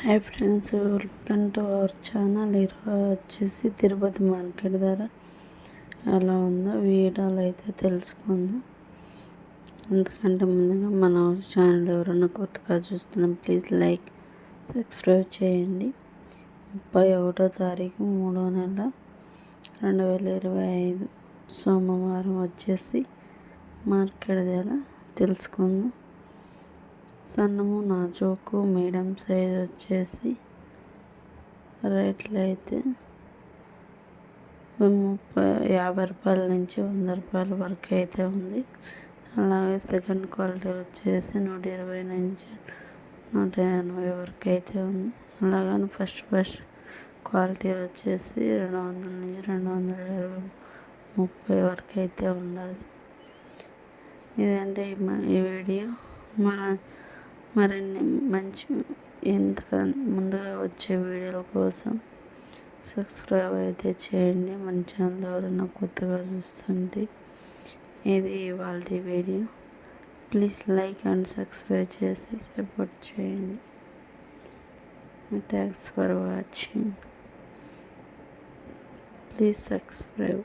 Hi friends welcome to our channel ఈరోజు వచ్చేసి Tirupati market ధర ఎలా ఉందో వీడియోలో అయితే తెలుసుకుందాం. అందుకంటే ముందుగా మన ఛానల్ ఎవరైనా కొత్తగా చూస్తున్నాం ప్లీజ్ లైక్ సబ్స్క్రైబ్ చేయండి. ముప్పై ఒకటో తారీఖు మూడో నెల రెండు వేల ఇరవై ఐదు సోమవారం వచ్చేసి మార్కెట్ ధర తెలుసుకుందాం. సన్నము నాజూకు మీడియం సైజ్ వచ్చేసి రేట్లు అయితే ముప్పై యాభై రూపాయల నుంచి వంద రూపాయల వరకు అయితే ఉంది. అలాగే సెకండ్ క్వాలిటీ వచ్చేసి నూట ఇరవై నుంచి నూట ఎనభై వరకు అయితే ఉంది. అలాగని ఫస్ట్ ఫస్ట్ క్వాలిటీ వచ్చేసి రెండు వందల నుంచి రెండు వందల ఇరవై ముప్పై వరకు అయితే ఉండాలి. ఇదంటే ఈ వీడియో. మన మరిన్ని మంచి ఎందుకని ముందుగా వచ్చే వీడియోల కోసం సబ్స్క్రైబ్ అయితే చేయండి. మన ఛానల్ ఎవరైనా కొత్తగా చూస్తుంటే ఇది ఇవాళ video. Please like and subscribe చేసి సపోర్ట్ చేయండి. Thanks for watching. Please subscribe.